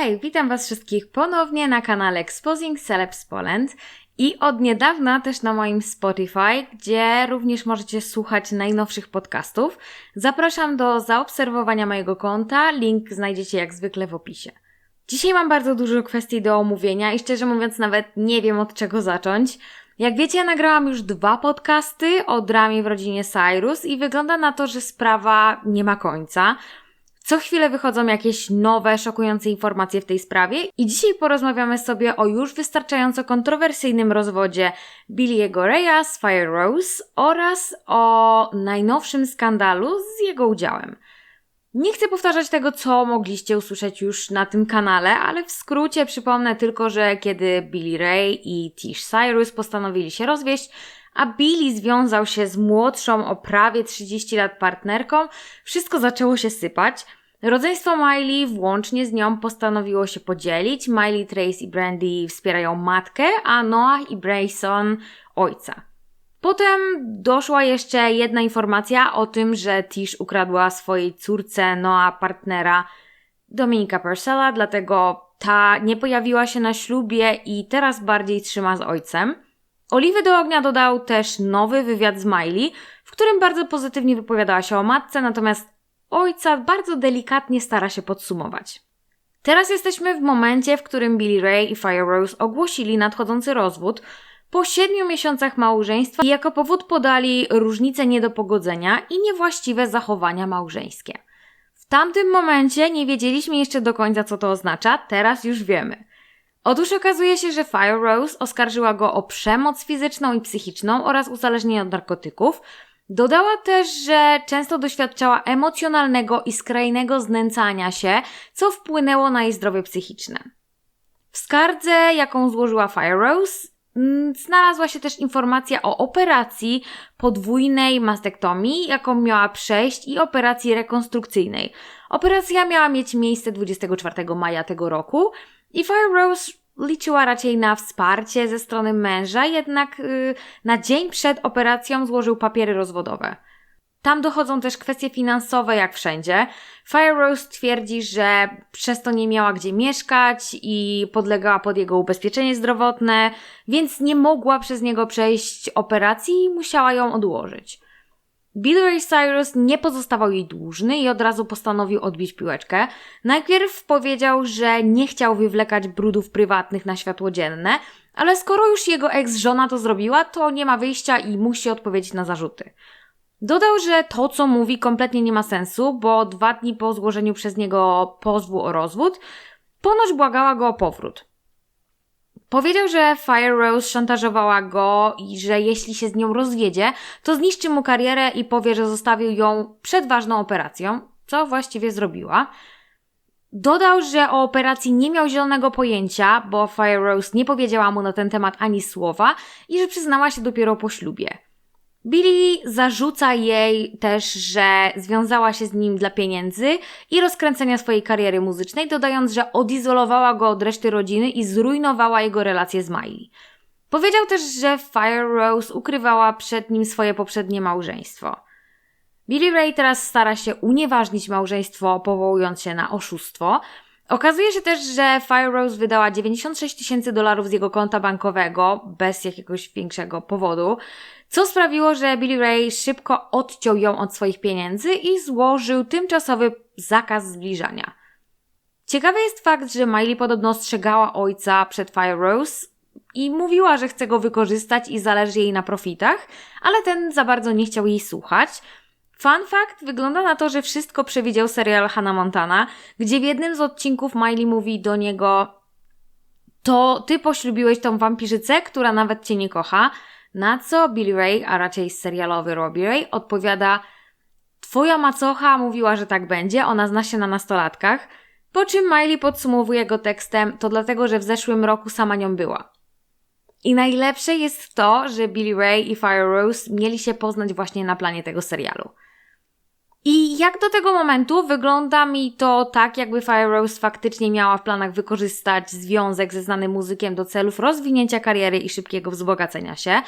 Hej, witam Was wszystkich ponownie na kanale Exposing Celebs Poland i od niedawna też na moim Spotify, gdzie również możecie słuchać najnowszych podcastów. Zapraszam do zaobserwowania mojego konta, link znajdziecie jak zwykle w opisie. Dzisiaj mam bardzo dużo kwestii do omówienia i szczerze mówiąc nawet nie wiem od czego zacząć. Jak wiecie, ja nagrałam już dwa podcasty o dramie w rodzinie Cyrus i wygląda na to, że sprawa nie ma końca. Co chwilę wychodzą jakieś nowe, szokujące informacje w tej sprawie i dzisiaj porozmawiamy sobie o już wystarczająco kontrowersyjnym rozwodzie Billy'ego Raya z Fire Rose oraz o najnowszym skandalu z jego udziałem. Nie chcę powtarzać tego, co mogliście usłyszeć już na tym kanale, ale w skrócie przypomnę tylko, że kiedy Billy Ray i Tish Cyrus postanowili się rozwieść, a Billy związał się z młodszą o prawie 30 lat partnerką, wszystko zaczęło się sypać. Rodzeństwo Miley włącznie z nią postanowiło się podzielić. Miley, Trace i Brandy wspierają matkę, a Noah i Brayson ojca. Potem doszła jeszcze jedna informacja o tym, że Tish ukradła swojej córce Noah partnera Dominika Purcella, dlatego ta nie pojawiła się na ślubie i teraz bardziej trzyma z ojcem. Oliwy do ognia dodał też nowy wywiad z Miley, w którym bardzo pozytywnie wypowiadała się o matce, natomiast ojca bardzo delikatnie stara się podsumować. Teraz jesteśmy w momencie, w którym Billy Ray i Fire Rose ogłosili nadchodzący rozwód po siedmiu miesiącach małżeństwa i jako powód podali różnice nie do pogodzenia i niewłaściwe zachowania małżeńskie. W tamtym momencie nie wiedzieliśmy jeszcze do końca, co to oznacza, teraz już wiemy. Otóż okazuje się, że Fire Rose oskarżyła go o przemoc fizyczną i psychiczną oraz uzależnienie od narkotyków, Dodała też, że często doświadczała emocjonalnego i skrajnego znęcania się, co wpłynęło na jej zdrowie psychiczne. W skardze, jaką złożyła Fire Rose, mm, znalazła się też informacja o operacji podwójnej mastektomii, jaką miała przejść i operacji rekonstrukcyjnej. Operacja miała mieć miejsce 24 maja tego roku i Fire Rose liczyła raczej na wsparcie ze strony męża, jednak yy, na dzień przed operacją złożył papiery rozwodowe. Tam dochodzą też kwestie finansowe, jak wszędzie. Fire Rose twierdzi, że przez to nie miała gdzie mieszkać i podlegała pod jego ubezpieczenie zdrowotne, więc nie mogła przez niego przejść operacji i musiała ją odłożyć. Bill Ray Cyrus nie pozostawał jej dłużny i od razu postanowił odbić piłeczkę. Najpierw powiedział, że nie chciał wywlekać brudów prywatnych na światło dzienne, ale skoro już jego ex-żona to zrobiła, to nie ma wyjścia i musi odpowiedzieć na zarzuty. Dodał, że to, co mówi, kompletnie nie ma sensu, bo dwa dni po złożeniu przez niego pozwu o rozwód, ponoć błagała go o powrót. Powiedział, że Fire Rose szantażowała go i że jeśli się z nią rozwiedzie, to zniszczy mu karierę i powie, że zostawił ją przed ważną operacją, co właściwie zrobiła. Dodał, że o operacji nie miał zielonego pojęcia, bo Fire Rose nie powiedziała mu na ten temat ani słowa i że przyznała się dopiero po ślubie. Billy zarzuca jej też, że związała się z nim dla pieniędzy i rozkręcenia swojej kariery muzycznej, dodając, że odizolowała go od reszty rodziny i zrujnowała jego relacje z Miley. Powiedział też, że Fire Rose ukrywała przed nim swoje poprzednie małżeństwo. Billy Ray teraz stara się unieważnić małżeństwo, powołując się na oszustwo. Okazuje się też, że Fire Rose wydała 96 tysięcy dolarów z jego konta bankowego bez jakiegoś większego powodu co sprawiło, że Billy Ray szybko odciął ją od swoich pieniędzy i złożył tymczasowy zakaz zbliżania. Ciekawy jest fakt, że Miley podobno ostrzegała ojca przed Fire Rose i mówiła, że chce go wykorzystać i zależy jej na profitach, ale ten za bardzo nie chciał jej słuchać. Fun fact, wygląda na to, że wszystko przewidział serial Hannah Montana, gdzie w jednym z odcinków Miley mówi do niego to ty poślubiłeś tą wampirzycę, która nawet cię nie kocha, na co Billy Ray, a raczej serialowy Robbie Ray, odpowiada: Twoja macocha mówiła, że tak będzie, ona zna się na nastolatkach. Po czym Miley podsumowuje go tekstem: To dlatego, że w zeszłym roku sama nią była. I najlepsze jest to, że Billy Ray i Fire Rose mieli się poznać właśnie na planie tego serialu. I jak do tego momentu wygląda mi to tak, jakby Fire Rose faktycznie miała w planach wykorzystać związek ze znanym muzykiem do celów rozwinięcia kariery i szybkiego wzbogacenia się.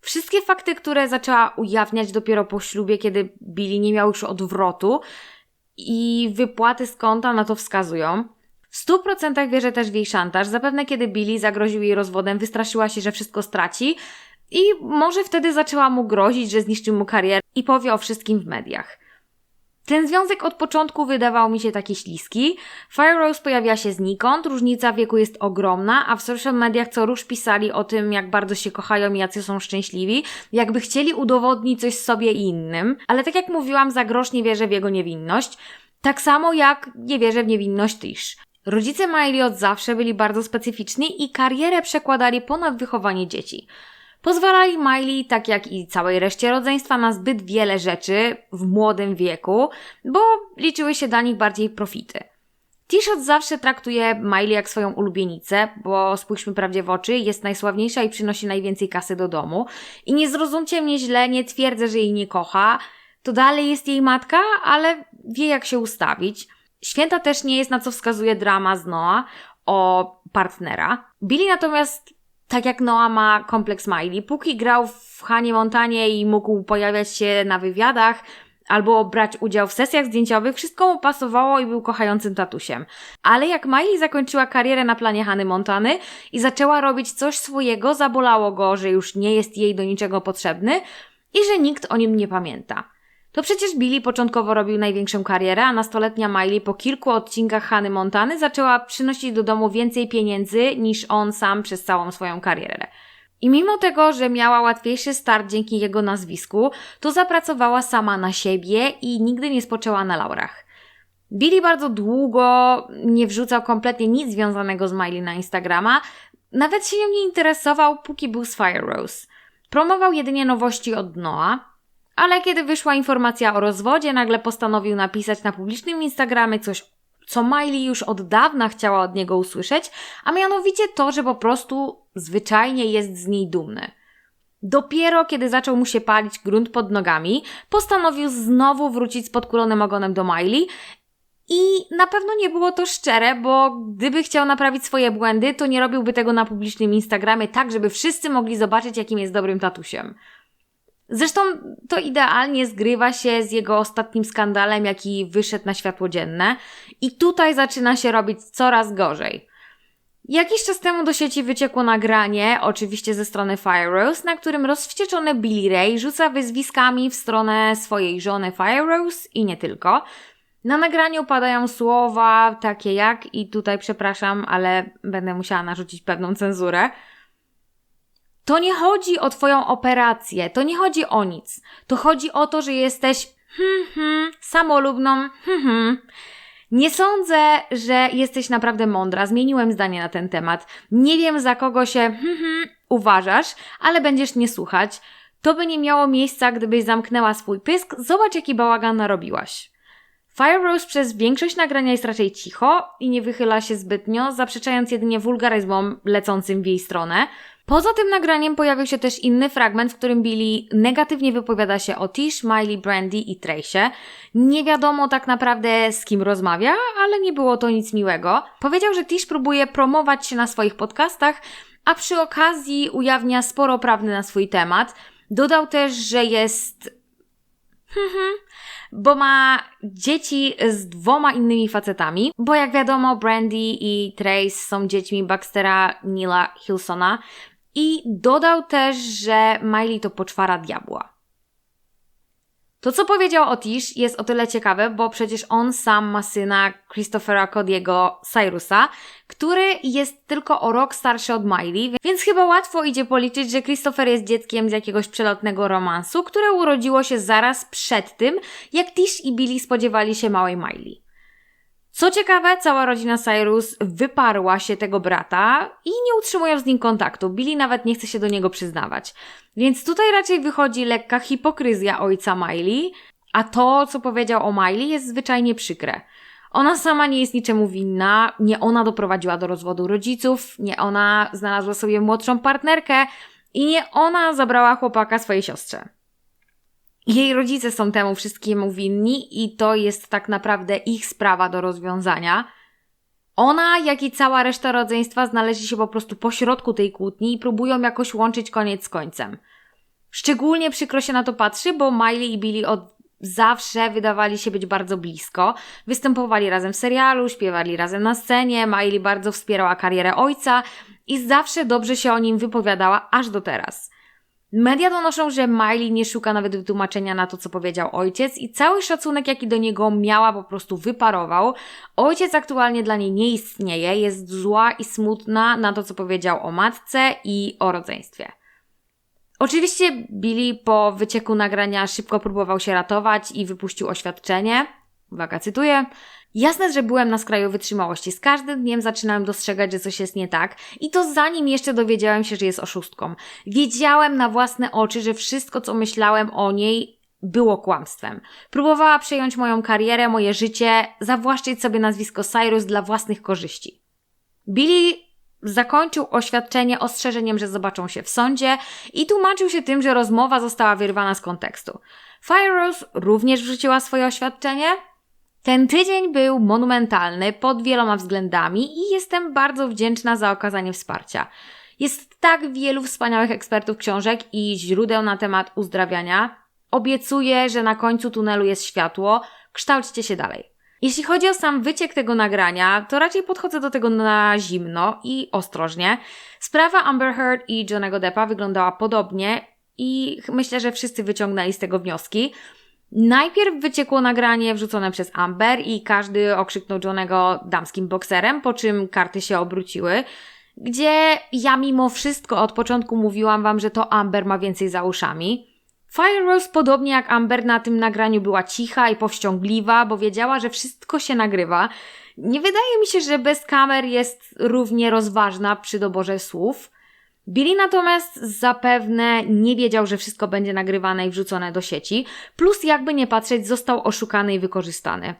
Wszystkie fakty, które zaczęła ujawniać dopiero po ślubie, kiedy Billy nie miał już odwrotu i wypłaty z konta na to wskazują. W W 100% wierzę też w jej szantaż. Zapewne kiedy Billy zagroził jej rozwodem, wystraszyła się, że wszystko straci i może wtedy zaczęła mu grozić, że zniszczy mu karierę i powie o wszystkim w mediach. Ten związek od początku wydawał mi się taki śliski. Fire Rose pojawia się znikąd, różnica wieku jest ogromna, a w social mediach co rusz pisali o tym, jak bardzo się kochają i jacy są szczęśliwi, jakby chcieli udowodnić coś sobie i innym. Ale tak jak mówiłam, za grosz nie wierzę w jego niewinność. Tak samo jak nie wierzę w niewinność Tish. Rodzice Miley od zawsze byli bardzo specyficzni i karierę przekładali ponad wychowanie dzieci. Pozwalali Miley, tak jak i całej reszcie rodzeństwa, na zbyt wiele rzeczy w młodym wieku, bo liczyły się dla nich bardziej profity. Od zawsze traktuje Miley jak swoją ulubienicę, bo spójrzmy prawdzie w oczy, jest najsławniejsza i przynosi najwięcej kasy do domu. I nie zrozumcie mnie źle, nie twierdzę, że jej nie kocha. To dalej jest jej matka, ale wie jak się ustawić. Święta też nie jest na co wskazuje drama z Noah o partnera. Billy natomiast tak jak Noah ma kompleks Miley. Póki grał w Hanie Montanie i mógł pojawiać się na wywiadach albo brać udział w sesjach zdjęciowych, wszystko mu pasowało i był kochającym tatusiem. Ale jak Miley zakończyła karierę na planie Hany Montany i zaczęła robić coś swojego, zabolało go, że już nie jest jej do niczego potrzebny i że nikt o nim nie pamięta. To przecież Billy początkowo robił największą karierę, a nastoletnia Miley po kilku odcinkach Hany Montany zaczęła przynosić do domu więcej pieniędzy niż on sam przez całą swoją karierę. I mimo tego, że miała łatwiejszy start dzięki jego nazwisku, to zapracowała sama na siebie i nigdy nie spoczęła na laurach. Billy bardzo długo nie wrzucał kompletnie nic związanego z Miley na Instagrama, nawet się nią nie interesował, póki był z Fire Rose. Promował jedynie nowości od Noah, ale kiedy wyszła informacja o rozwodzie, nagle postanowił napisać na publicznym Instagramie coś, co Miley już od dawna chciała od niego usłyszeć, a mianowicie to, że po prostu zwyczajnie jest z niej dumny. Dopiero kiedy zaczął mu się palić grunt pod nogami, postanowił znowu wrócić z podkulonym ogonem do Miley i na pewno nie było to szczere, bo gdyby chciał naprawić swoje błędy, to nie robiłby tego na publicznym Instagramie tak, żeby wszyscy mogli zobaczyć, jakim jest dobrym tatusiem. Zresztą to idealnie zgrywa się z jego ostatnim skandalem, jaki wyszedł na światło dzienne, i tutaj zaczyna się robić coraz gorzej. Jakiś czas temu do sieci wyciekło nagranie, oczywiście ze strony Fire Rose, na którym rozwścieczony Billy Ray rzuca wyzwiskami w stronę swojej żony Fire Rose i nie tylko. Na nagraniu padają słowa takie jak, i tutaj przepraszam, ale będę musiała narzucić pewną cenzurę. To nie chodzi o Twoją operację, to nie chodzi o nic. To chodzi o to, że jesteś hmm, hmm, samolubną, hmm, hmm. Nie sądzę, że jesteś naprawdę mądra. Zmieniłem zdanie na ten temat. Nie wiem, za kogo się hmm, hmm, uważasz, ale będziesz nie słuchać. To by nie miało miejsca, gdybyś zamknęła swój pysk. Zobacz, jaki bałagan narobiłaś. Fire Rose przez większość nagrania jest raczej cicho i nie wychyla się zbytnio, zaprzeczając jedynie wulgaryzmom lecącym w jej stronę. Poza tym nagraniem pojawił się też inny fragment, w którym Billy negatywnie wypowiada się o Tish, Miley, Brandy i Tracie. Nie wiadomo tak naprawdę z kim rozmawia, ale nie było to nic miłego. Powiedział, że Tish próbuje promować się na swoich podcastach, a przy okazji ujawnia sporo prawdy na swój temat. Dodał też, że jest bo ma dzieci z dwoma innymi facetami, bo jak wiadomo, Brandy i Trace są dziećmi Baxtera Nila Hilsona, i dodał też, że Miley to poczwara diabła. To, co powiedział Otish, jest o tyle ciekawe, bo przecież on sam ma syna Christophera Cody'ego Cyrusa, który jest tylko o rok starszy od Miley, więc chyba łatwo idzie policzyć, że Christopher jest dzieckiem z jakiegoś przelotnego romansu, które urodziło się zaraz przed tym, jak Tish i Billy spodziewali się małej Miley. Co ciekawe, cała rodzina Cyrus wyparła się tego brata i nie utrzymują z nim kontaktu. Billy nawet nie chce się do niego przyznawać. Więc tutaj raczej wychodzi lekka hipokryzja ojca Miley, a to, co powiedział o Miley, jest zwyczajnie przykre. Ona sama nie jest niczemu winna, nie ona doprowadziła do rozwodu rodziców, nie ona znalazła sobie młodszą partnerkę i nie ona zabrała chłopaka swojej siostrze. Jej rodzice są temu wszystkiemu winni i to jest tak naprawdę ich sprawa do rozwiązania. Ona, jak i cała reszta rodzeństwa znaleźli się po prostu po środku tej kłótni i próbują jakoś łączyć koniec z końcem. Szczególnie przykro się na to patrzy, bo Miley i Billy od zawsze wydawali się być bardzo blisko. Występowali razem w serialu, śpiewali razem na scenie, Miley bardzo wspierała karierę ojca i zawsze dobrze się o nim wypowiadała aż do teraz. Media donoszą, że Miley nie szuka nawet wytłumaczenia na to, co powiedział ojciec i cały szacunek, jaki do niego miała, po prostu wyparował. Ojciec aktualnie dla niej nie istnieje, jest zła i smutna na to, co powiedział o matce i o rodzeństwie. Oczywiście Billy po wycieku nagrania szybko próbował się ratować i wypuścił oświadczenie. Uwaga, cytuję. Jasne, że byłem na skraju wytrzymałości. Z każdym dniem zaczynałem dostrzegać, że coś jest nie tak i to zanim jeszcze dowiedziałem się, że jest oszustką. Wiedziałem na własne oczy, że wszystko, co myślałem o niej, było kłamstwem. Próbowała przejąć moją karierę, moje życie, zawłaszczyć sobie nazwisko Cyrus dla własnych korzyści. Billy zakończył oświadczenie ostrzeżeniem, że zobaczą się w sądzie i tłumaczył się tym, że rozmowa została wyrwana z kontekstu. Rose również wrzuciła swoje oświadczenie, ten tydzień był monumentalny pod wieloma względami i jestem bardzo wdzięczna za okazanie wsparcia. Jest tak wielu wspaniałych ekspertów książek i źródeł na temat uzdrawiania. Obiecuję, że na końcu tunelu jest światło. Kształćcie się dalej. Jeśli chodzi o sam wyciek tego nagrania, to raczej podchodzę do tego na zimno i ostrożnie. Sprawa Amber Heard i Johnego Deppa wyglądała podobnie i myślę, że wszyscy wyciągnęli z tego wnioski. Najpierw wyciekło nagranie wrzucone przez Amber i każdy okrzyknął Johnego damskim bokserem, po czym karty się obróciły, gdzie ja mimo wszystko od początku mówiłam wam, że to Amber ma więcej za uszami. Fire Rose podobnie jak Amber na tym nagraniu była cicha i powściągliwa, bo wiedziała, że wszystko się nagrywa. Nie wydaje mi się, że bez kamer jest równie rozważna przy doborze słów. Billy natomiast zapewne nie wiedział, że wszystko będzie nagrywane i wrzucone do sieci, plus jakby nie patrzeć, został oszukany i wykorzystany.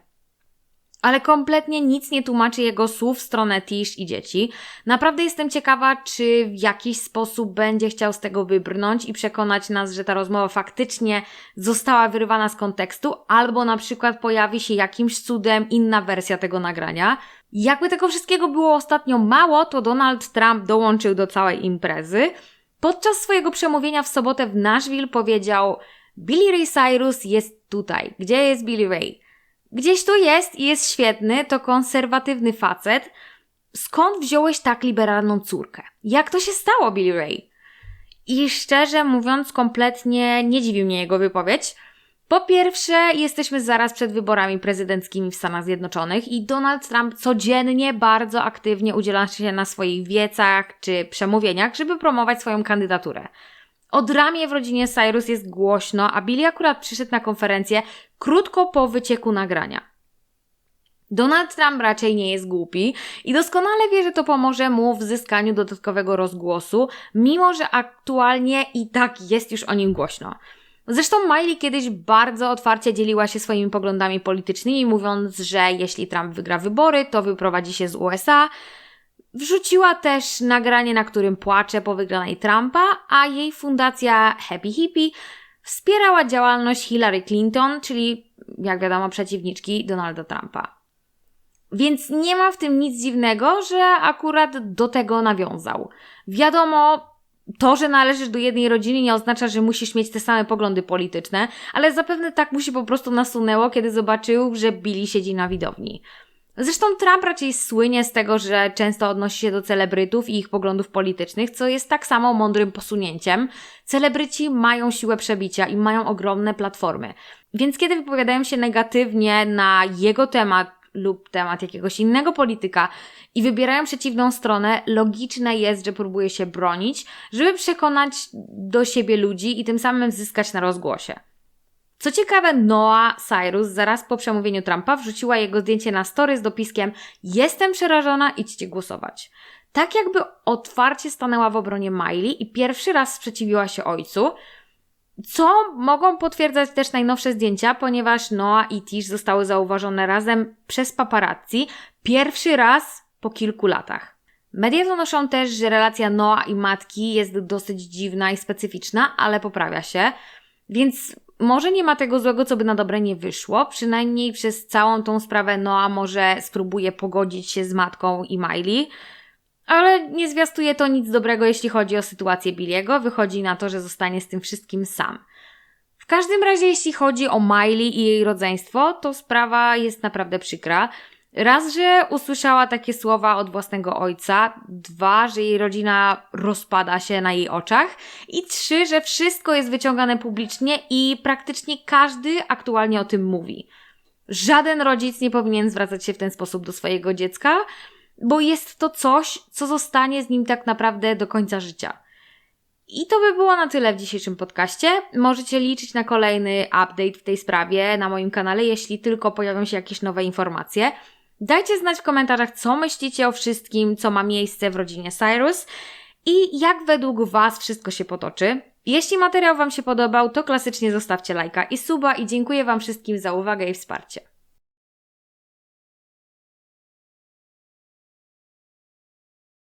Ale kompletnie nic nie tłumaczy jego słów w stronę Tish i dzieci. Naprawdę jestem ciekawa, czy w jakiś sposób będzie chciał z tego wybrnąć i przekonać nas, że ta rozmowa faktycznie została wyrwana z kontekstu, albo na przykład pojawi się jakimś cudem inna wersja tego nagrania. Jakby tego wszystkiego było ostatnio mało, to Donald Trump dołączył do całej imprezy. Podczas swojego przemówienia w sobotę w Nashville powiedział: Billy Ray Cyrus jest tutaj. Gdzie jest Billy Ray? Gdzieś tu jest i jest świetny, to konserwatywny facet. Skąd wziąłeś tak liberalną córkę? Jak to się stało, Billy Ray? I szczerze mówiąc, kompletnie nie dziwi mnie jego wypowiedź. Po pierwsze, jesteśmy zaraz przed wyborami prezydenckimi w Stanach Zjednoczonych i Donald Trump codziennie bardzo aktywnie udziela się na swoich wiecach czy przemówieniach, żeby promować swoją kandydaturę. Od ramię w rodzinie Cyrus jest głośno, a Billy akurat przyszedł na konferencję krótko po wycieku nagrania. Donald Trump raczej nie jest głupi i doskonale wie, że to pomoże mu w zyskaniu dodatkowego rozgłosu, mimo że aktualnie i tak jest już o nim głośno. Zresztą Miley kiedyś bardzo otwarcie dzieliła się swoimi poglądami politycznymi, mówiąc, że jeśli Trump wygra wybory, to wyprowadzi się z USA. Wrzuciła też nagranie, na którym płacze po wygranej Trumpa, a jej fundacja Happy Hippie wspierała działalność Hillary Clinton, czyli, jak wiadomo, przeciwniczki Donalda Trumpa. Więc nie ma w tym nic dziwnego, że akurat do tego nawiązał. Wiadomo, to, że należysz do jednej rodziny nie oznacza, że musisz mieć te same poglądy polityczne, ale zapewne tak mu się po prostu nasunęło, kiedy zobaczył, że Billy siedzi na widowni. Zresztą Trump raczej słynie z tego, że często odnosi się do celebrytów i ich poglądów politycznych, co jest tak samo mądrym posunięciem. Celebryci mają siłę przebicia i mają ogromne platformy. Więc kiedy wypowiadają się negatywnie na jego temat lub temat jakiegoś innego polityka i wybierają przeciwną stronę, logiczne jest, że próbuje się bronić, żeby przekonać do siebie ludzi i tym samym zyskać na rozgłosie. Co ciekawe, Noah Cyrus zaraz po przemówieniu Trumpa wrzuciła jego zdjęcie na story z dopiskiem Jestem przerażona, idźcie głosować. Tak jakby otwarcie stanęła w obronie Miley i pierwszy raz sprzeciwiła się ojcu, co mogą potwierdzać też najnowsze zdjęcia, ponieważ Noah i Tish zostały zauważone razem przez paparazzi pierwszy raz po kilku latach. Media donoszą też, że relacja Noah i matki jest dosyć dziwna i specyficzna, ale poprawia się. Więc może nie ma tego złego, co by na dobre nie wyszło. Przynajmniej przez całą tą sprawę Noah może spróbuje pogodzić się z matką i Miley. Ale nie zwiastuje to nic dobrego, jeśli chodzi o sytuację Billiego. Wychodzi na to, że zostanie z tym wszystkim sam każdym razie, jeśli chodzi o Miley i jej rodzeństwo, to sprawa jest naprawdę przykra. Raz, że usłyszała takie słowa od własnego ojca, dwa, że jej rodzina rozpada się na jej oczach i trzy, że wszystko jest wyciągane publicznie i praktycznie każdy aktualnie o tym mówi. Żaden rodzic nie powinien zwracać się w ten sposób do swojego dziecka, bo jest to coś, co zostanie z nim tak naprawdę do końca życia. I to by było na tyle w dzisiejszym podcaście. Możecie liczyć na kolejny update w tej sprawie na moim kanale, jeśli tylko pojawią się jakieś nowe informacje. Dajcie znać w komentarzach, co myślicie o wszystkim, co ma miejsce w rodzinie Cyrus i jak według Was wszystko się potoczy. Jeśli materiał Wam się podobał, to klasycznie zostawcie lajka i suba i dziękuję Wam wszystkim za uwagę i wsparcie.